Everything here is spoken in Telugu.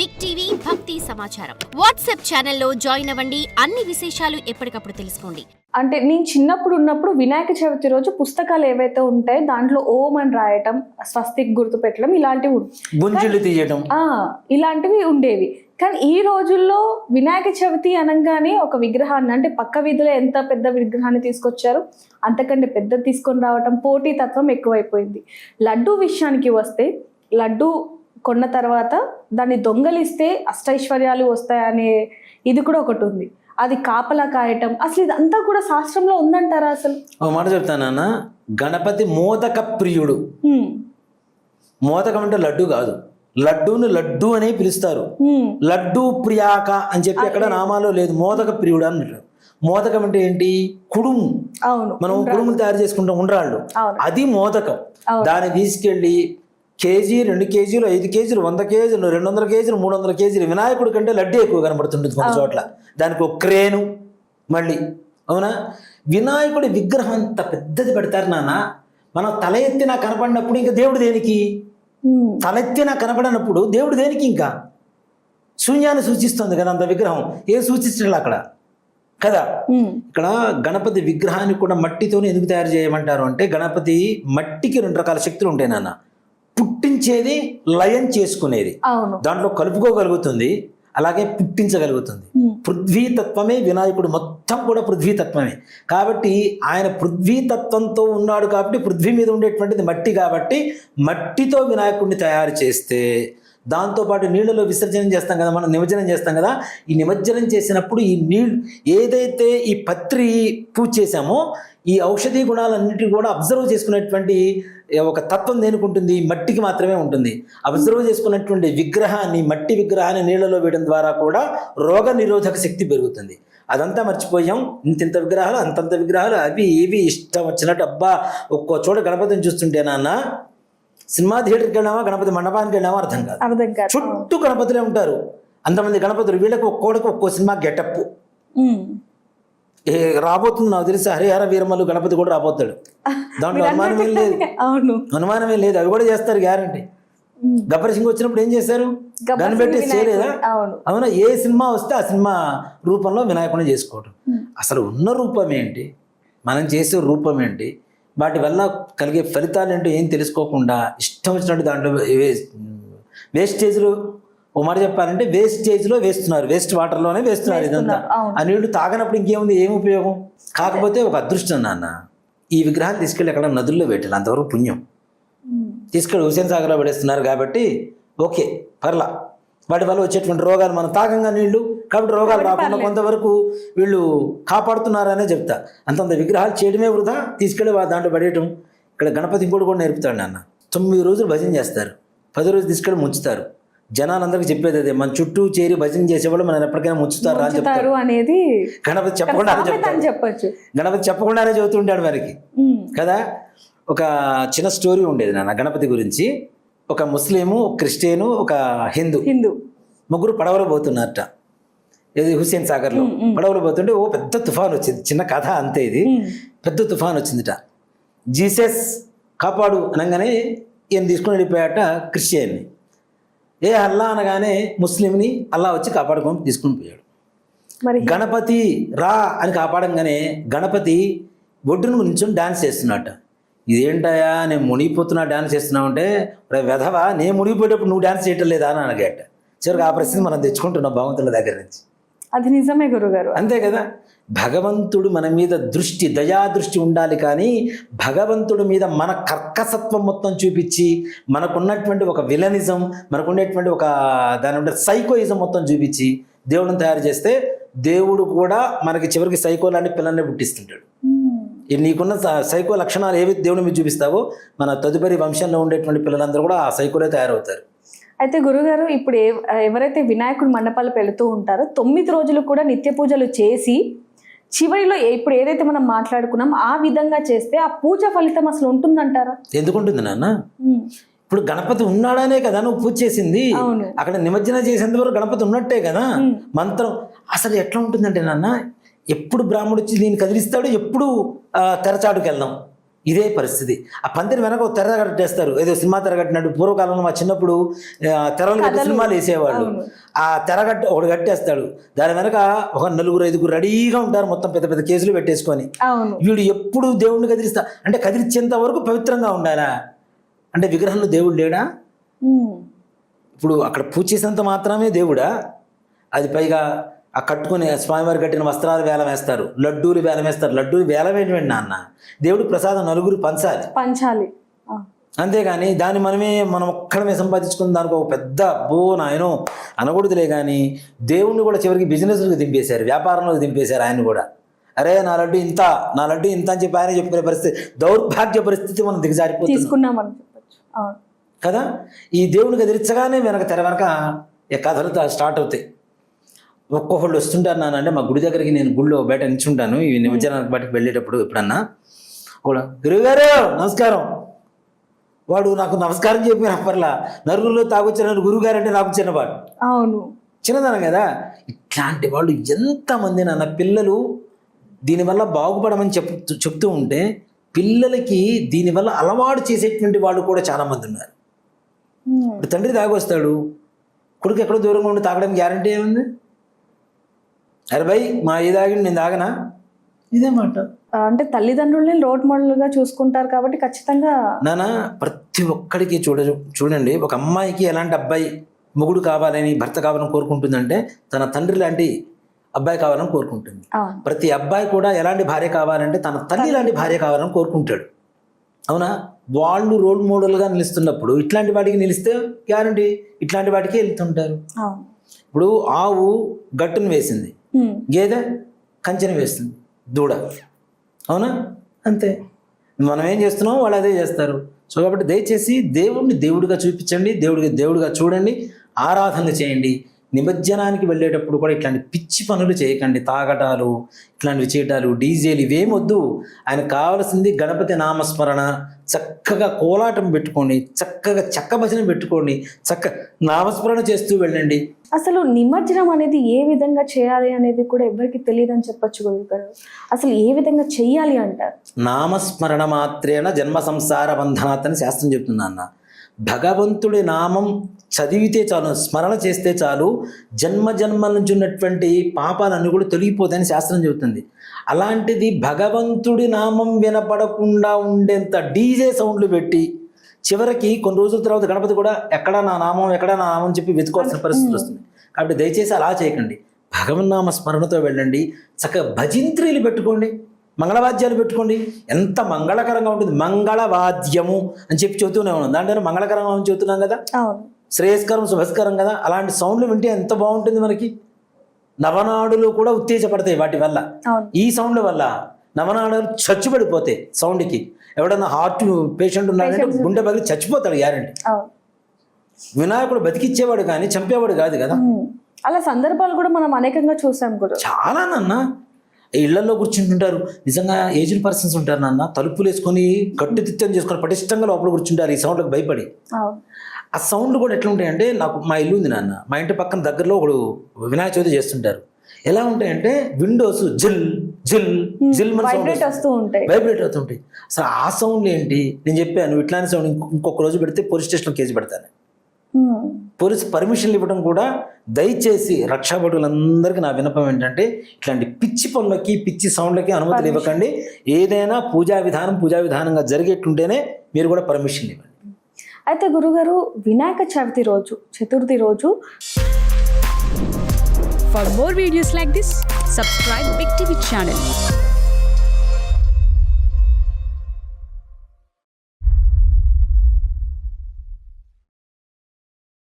బిగ్ టీవీ భక్తి సమాచారం. వాట్సాప్ ఛానల్లో జాయిన్ అవ్వండి. అన్ని విశేషాలు ఎప్పటికప్పుడు తెలుసుకోండి. అంటే నేను చిన్నప్పుడు ఉన్నప్పుడు వినాయక చవితి రోజు పుస్తకాలు ఏవైతే ఉంటాయో దాంట్లో ఓం అని రాయటం స్వస్తిక్ గుర్తు పెట్టడం ఇలాంటివి గుంజులు ఆ, ఇలాంటివి ఉండేవి. కానీ ఈ రోజుల్లో వినాయక చవితి అనగానే ఒక విగ్రహాన్ని అంటే పక్క వీధిలో ఎంత పెద్ద విగ్రహాన్ని తీసుకొచ్చారు అంతకంటే పెద్ద తీసుకొని రావటం పోటీ తత్వం ఎక్కువైపోయింది. లడ్డు విషయానికి వస్తే లడ్డు కొన్న తర్వాత దాన్ని దొంగలిస్తే అష్టైశ్వర్యాలు వస్తాయనే ఇది కూడా ఒకటి ఉంది. అది కాపలా కాయటం. అసలు ఇదంతా కూడా శాస్త్రంలో ఉందంటారా అసలు? ఒక మాట చెప్తానన్న గణపతి మోదక ప్రియుడు. మోదకం అంటే లడ్డు కాదు. లడ్డూను లడ్డు అనే పిలుస్తారు. లడ్డు ప్రియాక అని చెప్పి ఎక్కడ నామాలో లేదు. మోదక ప్రియుడు అన్నట్టు మోదకం అంటే ఏంటి? కుడుము. అవును. మనం కుడుములు తయారు చేసుకుంటాం. ఉండ్రాళ్ళు. అది మోదకం. దాన్ని తీసుకెళ్ళి కేజీ రెండు కేజీలు ఐదు కేజీలు వంద కేజీలు రెండు వందల కేజీలు మూడు వందల కేజీలు వినాయకుడి కంటే లడ్డు ఎక్కువ కనబడుతుంటుంది కొన్ని చోట్ల. దానికి ఒక క్రేను మళ్ళీ. అవునా? వినాయకుడి విగ్రహం అంత పెద్దది పెడతారు నాన్న. మనం తల ఎత్తినా కనపడినప్పుడు ఇంకా దేవుడు దేనికి? హ్మ్. తల ఎత్తినా కనపడినప్పుడు దేవుడు దేనికి ఇంకా? శూన్యాన్ని సూచిస్తుంది కదా అంత విగ్రహం. ఏం సూచించట్లే అక్కడ? కదా. ఇక్కడ గణపతి విగ్రహాన్ని కూడా మట్టితోనే ఎందుకు తయారు చేయమంటారు అంటే గణపతి మట్టికి రెండు రకాల శక్తులు ఉంటాయి నాన్న. పుట్టించేది లయం చేసుకునేది. దాంట్లో కలుపుకోగలుగుతుంది అలాగే పుట్టించగలుగుతుంది. పృథ్వీతత్వమే వినాయకుడు మొత్తం కూడా పృథ్వీతత్వమే. కాబట్టి ఆయన పృథ్వీతత్వంతో ఉన్నాడు కాబట్టి పృథ్వీ మీద ఉండేటువంటిది మట్టి కాబట్టి మట్టితో వినాయకుడిని తయారు చేస్తే దాంతోపాటు నీళ్ళలో విసర్జనం చేస్తాం కదా మనం నిమజ్జనం చేస్తాం కదా ఈ నిమజ్జనం చేసినప్పుడు ఈ నీళ్ళు ఏదైతే ఈ పత్రి పూజ చేశామో ఈ ఔషధీ గుణాలన్నిటి కూడా అబ్జర్వ్ చేసుకునేటువంటి ఒక తత్వం దేనికి మట్టికి మాత్రమే ఉంటుంది. అబ్జర్వ్ చేసుకున్నటువంటి విగ్రహాన్ని మట్టి విగ్రహాన్ని నీళ్ళలో వేయడం ద్వారా కూడా రోగ నిరోధక శక్తి పెరుగుతుంది. అదంతా మర్చిపోయాం. ఇంతింత విగ్రహాలు అంతంత విగ్రహాలు అవి ఇవి ఇష్టం వచ్చినట్టు అబ్బా ఒక్కో చోట గణపతిని చూస్తుంటే నాన్న సినిమా థియేటర్కి వెళ్ళామా గణపతి మండపానికి వెళ్ళామా అర్థం కాదు. అర్థం కాదు. చుట్టూ గణపతులే ఉంటారు. అంతమంది గణపతులు వీళ్ళకి ఒక్కోడికి ఒక్కో సినిమా గెటప్. ఏ రాబోతుంది నాకు తెలిసి హరిహర వీరమల్లు గణపతి కూడా రాబోతాడు. దాంట్లో అనుమానమే లేదు. అవును. అనుమానమే లేదు. అవి కూడా చేస్తారు గ్యారంటీ. గబ్బర్ సింగ్ వచ్చినప్పుడు ఏం చేశారు? గన్ సింగ్ పెట్టేసి చేయలేదా. అవును. ఏ సినిమా వస్తే ఆ సినిమా రూపంలో వినాయకుడిని చేసుకోవడం. అసలు ఉన్న రూపం ఏంటి? మనం చేసే రూపం ఏంటి? వాటి వల్ల కలిగే ఫలితాలు ఏంటో ఏం తెలుసుకోకుండా ఇష్టం వచ్చినట్టు దాంట్లో వేస్టేజ్లు ఓ మాట చెప్పాలంటే వేస్టేజ్లో వేస్తున్నారు. వేస్ట్ వాటర్లోనే వేస్తున్నారు ఇదంతా. ఆ నీళ్ళు తాగనప్పుడు ఇంకేముంది? ఏం ఉపయోగం? కాకపోతే ఒక అదృష్టం నాన్న. ఈ విగ్రహాలు తీసుకెళ్ళి ఎక్కడ? నదుల్లో పెట్టాలి. అంతవరకు పుణ్యం. తీసుకెళ్ళి హుసేన్ సాగర్లో పడేస్తున్నారు కాబట్టి ఓకే పర్లా. వాటి వల్ల వచ్చేటువంటి రోగాలు మనం తాగంగా నీళ్ళు కాబట్టి రోగాలు రాకుండా కొంతవరకు వీళ్ళు కాపాడుతున్నారనే చెప్తా. అంతంత విగ్రహాలు చేయడమే వృధా తీసుకెళ్ళి దాంట్లో పడేయటం. ఇక్కడ గణపతి ఇంకోటి కూడా నేర్పుతాడు నాన్న. తొమ్మిది రోజులు భజన చేస్తారు. పది రోజులు తీసుకెళ్ళి ముంచుతారు. జనాలందరికీ చెప్పేది అదే మన చుట్టూ చేరి భజన చేసేవాళ్ళు మనం ఎప్పటికైనా ముంచుతారా అని చెప్తారు అనేది గణపతి చెప్తారు చెప్పొచ్చు. గణపతి చెప్పకుండానే చెబుతుంటాడు వారికి. కదా? ఒక చిన్న స్టోరీ ఉండేది నాన్న గణపతి గురించి. ఒక ముస్లిము ఒక క్రిస్టియను ఒక హిందూ హిందూ. ముగ్గురు పడవలో పోతున్నారట. ఇది హుస్సేన్ సాగర్లో? పడవలో పోతుంటే ఓ పెద్ద తుఫాన్ వచ్చింది. చిన్న కథ అంతే ఇది. పెద్ద తుఫాన్ వచ్చిందిట. జీసస్ కాపాడు అనగానే ఈయన తీసుకుని వెళ్ళిపోయాట క్రిస్టియన్ని. ఏ అల్లా అనగానే ముస్లింని అల్లా వచ్చి కాపాడుకొని తీసుకుని పోయాడు. మరి? గణపతి రా అని కాపాడంగానే గణపతి ఒడ్డును నిల్చొని డాన్స్ చేస్తున్నట్ట ఇదేంటయా నేను మునిగిపోతున్నా డాన్స్ చేస్తున్నావు అంటే "ఒరే వెధవా నేను మునిగిపోయేటప్పుడు నువ్వు డాన్స్ చేయటం లేదా అని అడిగాట. చివరికి ఆ ప్రశ్న మనం తెచ్చుకుంటున్నాం భగవంతుల దగ్గర నుంచి. అది నిజమే గురుగారు. అంతే కదా? భగవంతుడు మన మీద దృష్టి దయా దృష్టి ఉండాలి కానీ భగవంతుడి మీద మన కర్కసత్వం మొత్తం చూపించి మనకున్నటువంటి ఒక విలనిజం మనకున్నటువంటి ఒక దాని ఉండే సైకోయిజం మొత్తం చూపించి దేవుడిని తయారు చేస్తే దేవుడు కూడా మనకి చివరికి సైకో లాంటి పిల్లల్ని పుట్టిస్తుంటాడు. నీకున్న సైకో లక్షణాలు ఏవి దేవుని మీద చూపిస్తావో మన తదుపరి వంశంలో ఉండేటువంటి పిల్లలందరూ కూడా ఆ సైకోలే తయారవుతారు. అయితే గురుగారు ఇప్పుడు ఎవరైతే వినాయకుడు మండపాలకు వెళుతూ ఉంటారో తొమ్మిది రోజులు కూడా నిత్య పూజలు చేసి చివరిలో ఇప్పుడు ఏదైతే మనం మాట్లాడుకున్నాం ఆ విధంగా చేస్తే ఆ పూజ ఫలితం అసలు ఉంటుందంటారా? ఎందుకుంటుంది నాన్న. ఇప్పుడు గణపతి ఉన్నాడనే కదా నువ్వు పూజ చేసింది. అక్కడ నిమజ్జనం చేసేంత వరకు గణపతి ఉన్నట్టే కదా. మంత్రం. అసలు ఎట్లా ఉంటుందంటే నాన్న ఎప్పుడు బ్రాహ్మడు వచ్చి దీన్ని కదిలిస్తాడు ఎప్పుడు ఆ, తెరచాటుకు వెళ్దాం ఇదే పరిస్థితి. ఆ పందిరి వెనక తెర కట్టేస్తారు. ఏదో సినిమా తెర కట్టినట్టు పూర్వకాలంలో మా చిన్నప్పుడు తెరలు కట్టి. సినిమాలు వేసేవాళ్ళు. ఆ తెర కట్టి ఒకటి కట్టేస్తాడు. దాని వెనక ఒక నలుగురు ఐదుగురు రెడీగా ఉంటారు మొత్తం పెద్ద పెద్ద కేసులు పెట్టేసుకొని. వీడు ఎప్పుడు దేవుణ్ణి కదిలిస్తా అంటే కదిలించేంత వరకు పవిత్రంగా ఉండాలా? అంటే విగ్రహంలో దేవుడు లేడా. ఇప్పుడు అక్కడ పూజ చేసినంత మాత్రమే దేవుడా? అది పైగా ఆ కట్టుకుని స్వామివారి కట్టిన వస్త్రాలు వేలం వేస్తారు లడ్డూలు వేలం వేస్తారు. లడ్డూలు వేలం వేయడం నాన్న? దేవుడు ప్రసాదం నలుగురు పంచాలి. పంచాలి. అంతేగాని దాన్ని మనమే మనం ఒక్కడమే సంపాదించుకున్న దానికి ఒక పెద్ద బో నాయనో అనకూడదులే కానీ దేవుణ్ణి కూడా చివరికి బిజినెస్లకు దింపేశారు వ్యాపారంలోకి దింపేశారు ఆయన కూడా. అరే నా లడ్డు ఇంత నా లడ్డు ఇంత అని చెప్పి ఆయన చెప్పుకునే పరిస్థితి దౌర్భాగ్య పరిస్థితి మనం దిగజారిపోతుంది కదా? ఈ దేవునికి ఎదిరించగానే వెనక తెర వెనక ఈ కథలు స్టార్ట్ అవుతాయి. ఒక్కొక్కళ్ళు వస్తుంటారు అంటే మా గుడి దగ్గరికి నేను గుడిలో బయట నిల్చుంటాను. ఈ నిమజ్జనానికి బయటకు వెళ్ళేటప్పుడు ఎప్పుడన్నా. కూడా గురువుగారు నమస్కారం. వాడు నాకు నమస్కారం చెప్పి అప్పర్లా నలుగురిలో తాగొచ్చిన గురువుగారు అంటే నాకు చిన్నవాడు. అవును. చిన్నదనం కదా? ఇట్లాంటి వాళ్ళు ఎంతమంది నాన్న పిల్లలు దీనివల్ల బాగుపడమని చెప్తూ చెప్తూ ఉంటే పిల్లలకి దీనివల్ల అలవాటు చేసేటువంటి వాళ్ళు కూడా చాలామంది ఉన్నారు. ఇప్పుడు తండ్రి తాగొస్తాడు. కొడుకు ఎక్కడో దూరంగా ఉండి తాగడానికి గ్యారంటీ ఏముంది? అరే భయ్ మా ఏ తాగి నేను తాగనా? ఇదే మాట. అంటే తల్లిదండ్రుల్ని రోడ్ మోడల్గా చూసుకుంటారు కాబట్టి ఖచ్చితంగా నాన్న ప్రతి ఒక్కడికి చూడ చూడండి ఒక అమ్మాయికి ఎలాంటి అబ్బాయి మొగుడు కావాలని భర్త కావాలని కోరుకుంటుందంటే తన తండ్రి లాంటి అబ్బాయి కావాలని కోరుకుంటుంది. అవును ప్రతి అబ్బాయి కూడా ఎలాంటి భార్య కావాలంటే తన తల్లి లాంటి భార్య కావాలని కోరుకుంటాడు. అవునా? వాళ్ళు రోల్ మోడల్గా నిలుస్తున్నప్పుడు ఇట్లాంటి వాటికి నిలిస్తే గ్యారంటీ ఇట్లాంటి వాటికి వెళ్తుంటారు. అవును. ఇప్పుడు ఆవు గట్టును వేసింది. గేదె కంచెన వేస్తుంది దూడ. అవునా? అంతే. మనం ఏం చేస్తున్నాం వాళ్ళు అదే చేస్తారు. సో కాబట్టి దయచేసి దేవుడిని దేవుడిగా చూపించండి దేవుడికి దేవుడిగా చూడండి ఆరాధన చేయండి. నిమజ్జనానికి వెళ్ళేటప్పుడు కూడా ఇట్లాంటి పిచ్చి పనులు చేయకండి. తాగటాలు ఇట్లాంటివి చేయటాలు డీజేలు ఇవేమొద్దు. ఆయన కావలసింది గణపతి నామస్మరణ. చక్కగా కోలాటం పెట్టుకోండి. చక్కగా చక్క భజన పెట్టుకోండి. చక్క నామస్మరణ చేస్తూ వెళ్ళండి. అసలు నిమజ్జనం అనేది ఏ విధంగా చేయాలి అనేది కూడా ఎవరికి తెలియదు అని చెప్పొచ్చు అసలు ఏ విధంగా చెయ్యాలి అంటారు? నామస్మరణ మాత్రేన జన్మ సంసార బంధనాత్ అని శాస్త్రం చెప్తుంది అన్న భగవంతుడి నామం చదివితే చాలు స్మరణ చేస్తే చాలు జన్మ జన్మల నుంచి ఉన్నటువంటి పాపాలన్నీ కూడా తొలగిపోతాయని శాస్త్రం చెబుతుంది. అలాంటిది భగవంతుడి నామం వినపడకుండా ఉండేంత డీజే సౌండ్లు పెట్టి చివరికి కొన్ని రోజుల తర్వాత గణపతి కూడా ఎక్కడ నా నామం ఎక్కడ నా నామం చెప్పి వెతుకోవాల్సిన పరిస్థితి వస్తుంది కాబట్టి దయచేసి అలా చేయకండి. భగవన్నామ స్మరణతో వెళ్ళండి. చక్కగా భజింత్రీలు పెట్టుకోండి. మంగళవాద్యాలు పెట్టుకోండి. ఎంత మంగళకరంగా ఉంటుంది. మంగళవాద్యము అని చెప్పి చెబుతూనే ఉన్నాం. దాంట్లో మంగళకరంగా చెబుతున్నాం కదా? శ్రేయస్కరం శుభస్కరం కదా? అలాంటి సౌండ్లు వింటే ఎంత బాగుంటుంది మనకి? నవనాడులు కూడా ఉత్తేజపడతాయి వాటి వల్ల. ఈ సౌండ్ల వల్ల నవనాడులు చచ్చుబడిపోతాయి సౌండ్కి. ఎవడన్నా హార్ట్ పేషెంట్ ఉన్నాడంటే. గుండె పగిలి చచ్చిపోతాడు గ్యారంటీ. వినాయకుడు బతికిచ్చేవాడు కానీ చంపేవాడు కాదు కదా. అలా సందర్భాలు కూడా మనం అనేకంగా చూసాం గురు. చాలా నాన్న. ఇళ్ళలో కూర్చుంటుంటారు. నిజంగా ఏజ్డ్ పర్సన్స్ ఉంటారు నాన్న. తలుపులు వేసుకొని గట్టి తిత్తం చేసుకొని పటిష్టంగా లోపల కూర్చుంటారు. ఈ సౌండ్లకు భయపడి. ఆ సౌండ్ కూడా ఎట్లా ఉంటాయంటే నాకు మా ఇల్లు ఉంది నాన్న. మా ఇంటి పక్కన దగ్గరలో ఒకడు వినాయక చవితి చేస్తుంటారు. ఎలా ఉంటాయంటే విండోస్ జిల్ జిల్ జిల్ వైబ్రేట్ వస్తూ ఉంటాయి. వైబ్రేట్ అవుతుంటాయి అసలు ఆ సౌండ్ ఏంటి? నేను చెప్పాను ఇట్లాంటి సౌండ్ ఇంకొ- ఇంకొక రోజు పెడితే పోలీస్ స్టేషన్లో కేసు పెడతాను. పోలీసు పర్మిషన్లు ఇవ్వడం కూడా దయచేసి రక్షాభటులందరికీ నా వినపం ఏంటంటే ఇట్లాంటి పిచ్చి పనులకి పిచ్చి సౌండ్లకి అనుమతులు ఇవ్వకండి. ఏదైనా పూజా విధానం పూజా విధానంగా జరిగేట్టుంటేనే మీరు కూడా పర్మిషన్లు ఇవ్వండి. అయితే గురుగారు వినాయక చవితి రోజు చతుర్థి రోజు. For more videos like this subscribe big TV channel